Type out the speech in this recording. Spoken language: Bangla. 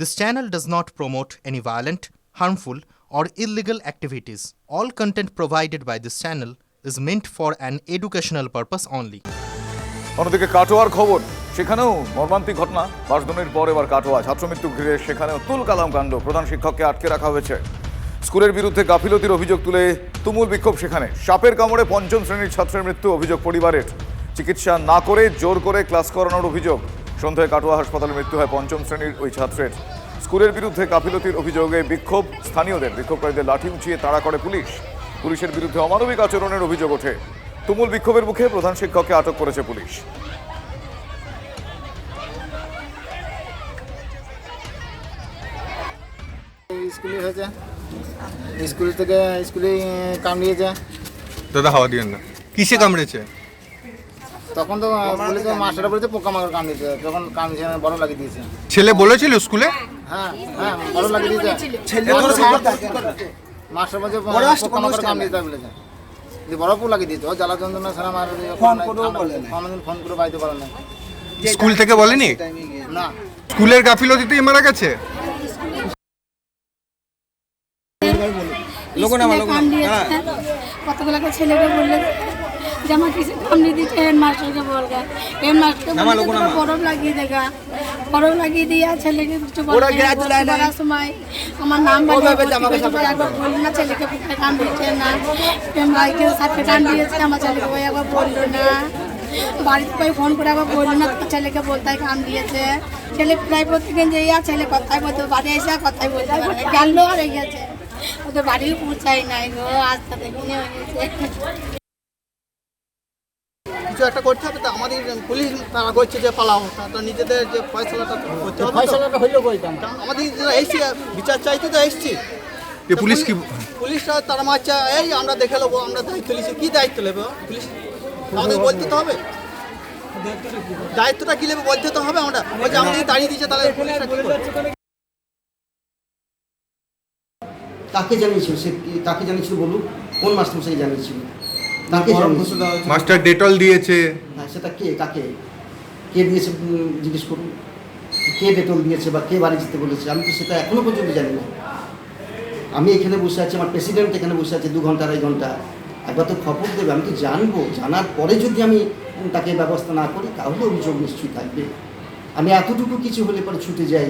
This channel does not promote any violent, harmful, or illegal activities. All content provided by this channel is meant for an educational purpose only. অন্যদিকে কাটোয়ার খবর। সেখানেও মর্মান্তিক ঘটনা। বাসদনের পর এবার কাটোয়া। ছাত্রমৃত্যু ঘিরে সেখানেও তুল কালাম কাণ্ড। প্রধান শিক্ষককে আটকে রাখা হয়েছে। স্কুলের বিরুদ্ধে গাফিলতির অভিযোগ তুলে তুমুল বিক্ষোভ সেখানে। সাপের কামড়ে পঞ্চম শ্রেণির ছাত্রের মৃত্যু অভিযোগ পরিবারের। চিকিৎসা না করে জোর করে ক্লাস করানোর অভিযোগ। সন্ধ্যায় কাটোয়া হাসপাতালে মৃত্যু হয় পঞ্চম শ্রেণির ওই ছাত্রের। স্কুলের বিরুদ্ধে গাফিলতির অভিযোগে বিক্ষোভ স্থানীয়দের বিক্ষোভকারীদের লাঠি উঁচিয়ে তাড়া করে পুলিশ। পুলিশের বিরুদ্ধে অমানবিক আচরণের অভিযোগ ওঠে। তুমুল বিক্ষোভের মুখে প্রধান শিক্ষককে আটক করেছে পুলিশ। স্কুলে হয়েছে। স্কুল থেকে স্কুলে কামড়িয়েছে। দাদা হাওয়া দিবেন না। কিসে কামড়েছে? তখন তো বলেছে মাস্টাররা বলেছে পোকামাকড় কামড়িয়েছে তখন কামড়িয়েছে বড় লাগিয়ে দিয়েছে। ছেলে বলেছিল স্কুলে? হ্যাঁ। হ্যাঁ বড় লাগিয়ে দিয়েছে। মাস্টার বলছে পোকামাকড় কামড়িয়েছে বলেছে। যে বড় পু লাগিয়ে দিয়েছে ও জ্বালা যন্ত্রণা সারা আমার ফোন ফোন করে বাড়িতে পারে না। স্কুল থেকে বলেনি? না। স্কুলের গাফিলতিতেই মারা গেছে? কতগুলোকে ছেলেকে বললে? যে আমার কিছু কামড়িয়ে দিচ্ছে হেডমাস্টারকে বলবে হেডমাস্টারকে বললে তো বরফ লাগিয়ে দেগা। বরফ লাগিয়ে দিয়ে ছেলেকে কিছু বলার সময় আমার নাম একবার বলল না ছেলেকে কোথায় কামড়িয়েছে না। ভাইকে সাথে কামড়িয়েছে আমার ছেলেকে ওই একবার বলল না। বাড়িতে কই ফোন করে আবার বলল না ছেলেকে বলতে কাম দিয়েছে ছেলে প্রায় প্রত্যেকদিন যে আর ছেলে কথাই বলতে বাড়ি এসে কথাই বলতে। গেল আর হয়ে গেছে ওদের বাড়িও পৌঁছাই নাই গো আজ তো দেখিনি হয়ে গেছে। কিছু একটা করতে হবে তো আমাদের পুলিশ তারা করছে যে পালাও তা- তো নিজেদের যে ফয়সলাটা করতে হবে ফয়সলাটা হইল কইতাম আমাদের যারা এসছি বিচার চাইতে তো এসছি। পুলিশ কি পুলিশরা তারা মারছে এই আমরা দেখে নেব আমরা দায়িত্ব নিচ্ছি কি দায়িত্ব নেবে? পুলিশ আমাদের বলতে তো হবে। দায়িত্বটা কি নেবে বলতে তো হবে আমরা। ওই যে আমাদের দাঁড়িয়ে দিচ্ছে তাহলে পুলিশরা কি করবে? কাকে জানিয়েছিল সে কি- কাকে জানিয়েছিল বলুন? কোন মাস্টারমশাই জানিয়েছিল? জানিয়েছিল মাস্টার ডেটল দিয়েছে। হ্যাঁ সেটা কে কাকে? কে দিয়েছে জিজ্ঞেস করুন। কে বেতন দিয়েছে বা কে বাড়ি যেতে বলেছে? আমি তো সেটা এখনও পর্যন্ত জানি না। আমি এখানে বসে আছি আমার প্রেসিডেন্ট এখানে বসে আছে দু ঘণ্টা আড়াই ঘণ্টা। একবার তো খবর দেবে আমি তো জানব। জানার পরে যদি আমি তাকে ব্যবস্থা না করি তাহলে অভিযোগ নিশ্চয়ই থাকবে। আমি এতটুকু কিছু হলে পরে ছুটে যাই।